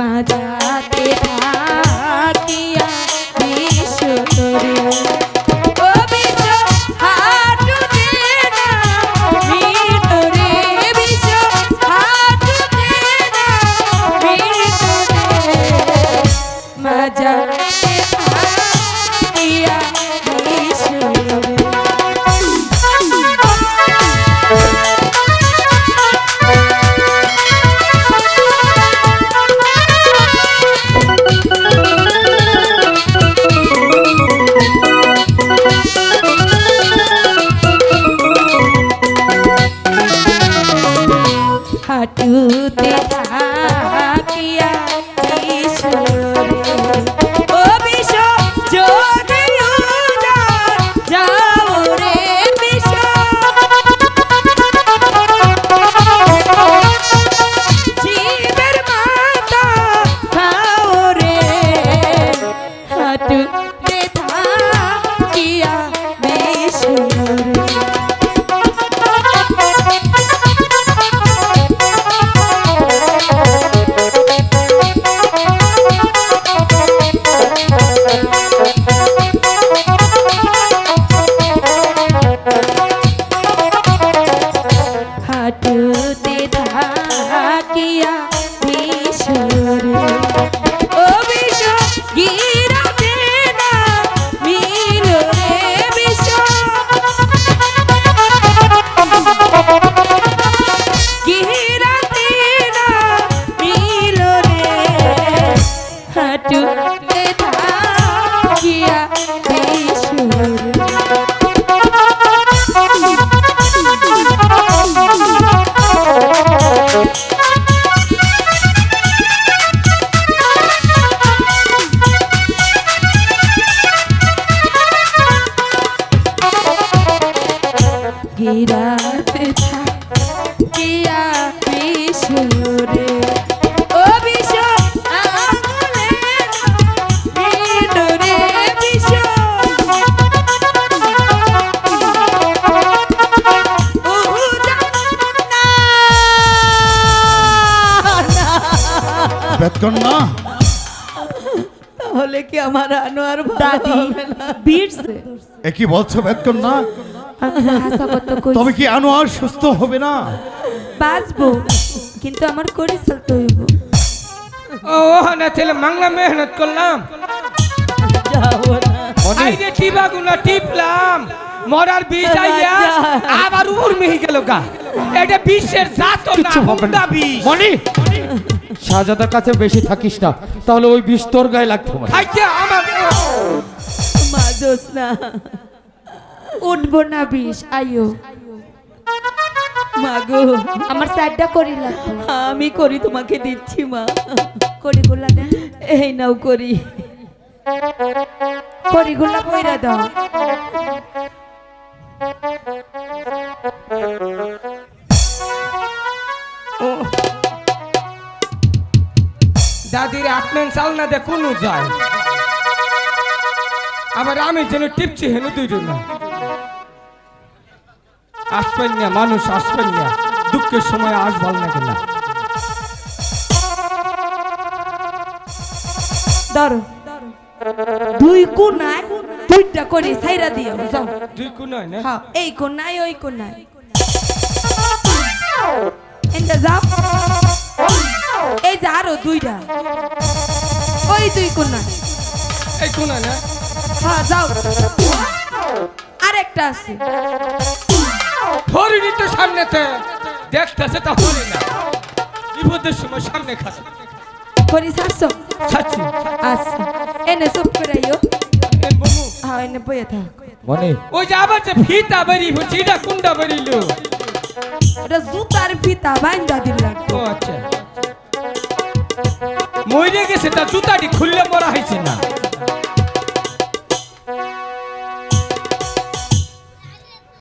my dad. বেতকন্যা তাহলে কি আমার আনোয়ার দাদি হবে এ কি বলছো বেতকন্যা তবে কি আনোয়ার সুস্থ হবে না? বাঁচবো কিন্তু আমার করে চলতে হইব। ও না ছেলে মাংলা মেহনত করলাম। টিপা গুনা টিপলাম। মরার বিষ আইয়া আবার উর মিহি গেল গা। এটা বিশ্বের জাত না মনি শাহজাদার কাছে বেশি থাকিস না। তাহলে ওই বিষ তোর গায়ে লাগতো মা না। উঠবো না বিষ আইও মাগো আমার সাইডটা করি লাগবে আমি করি তোমাকে দিচ্ছি মা। করি গুলা দেন। এই নাও করি। করি গুলা পয়রা দাও। দাদির আটমেন চাল না দেখুন যায় আবার আমি যেন টিপছি হেন দুই না। আসবেন না মানুষ আসবেন না। দুঃখের সময় আসবাল না কেনা? ধরো। দুই কোনায় দুইটা করে সাইরা দিও যাও। দুই কোন না? হ্যাঁ এই কোনায় ওই কোনায়। এন্টা যাও। এই যে আরও দুইটা। দুই কোনায় এই কোন না? হ্যাঁ যাও। আরেকটা আছে। হরিণী তো সামনেতে দেখতেছে তা হরি না। বিপদের সময় সামনে খাচ্ছে। করি শাসো ছাচ্ছি আচ্ছা। এনে চুপ করে আইও। হ্যাঁ এনে বইয়ে থাক। মনি। ওই যে আবার যে ফিতা বেরি হচ্ছে এটা কোনটা বেরিল? ওটা জুতার ফিতা বাইন্দা দিলাম ও আচ্ছা। মরে গেছে তা জুতাটি খুললে মরা হয়েছে না।